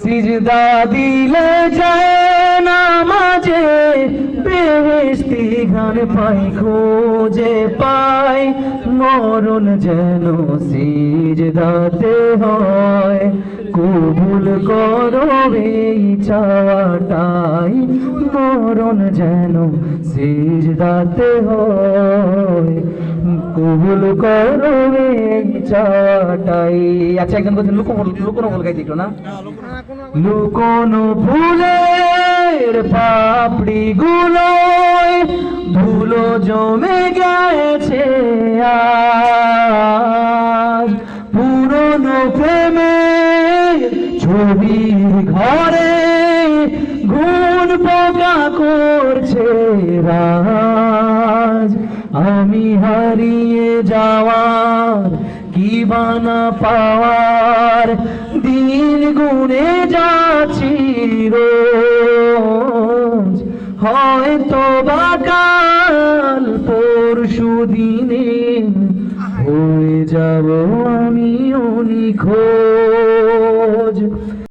সিজদা দিলে যায় না মাঝে বেহেস্তি গান পাই, খোঁজে পাই মরণ যেন সিজদাতে হয়। কবুল করো এই চাওয়াটাই মরণ যেন সিজদাতে হয়। কবুল করো চাওয়াটাই আচ্ছা একজন বলছেন লুকো লুকোনো বল গাইতে একটু না? লুকোনো ফুলের পাপড়ি গুলোয় ধুলো জমে গেছে পুরনো প্রেমের ছবির ঘরে আমি হারিয়ে যাওয়ার কি বানা পাওয়ার? দিন গুনে যাচ্ছি রোজ হয়তো বা কাল পরশু দিনে হয়ে যাব আমি নিখোঁজ।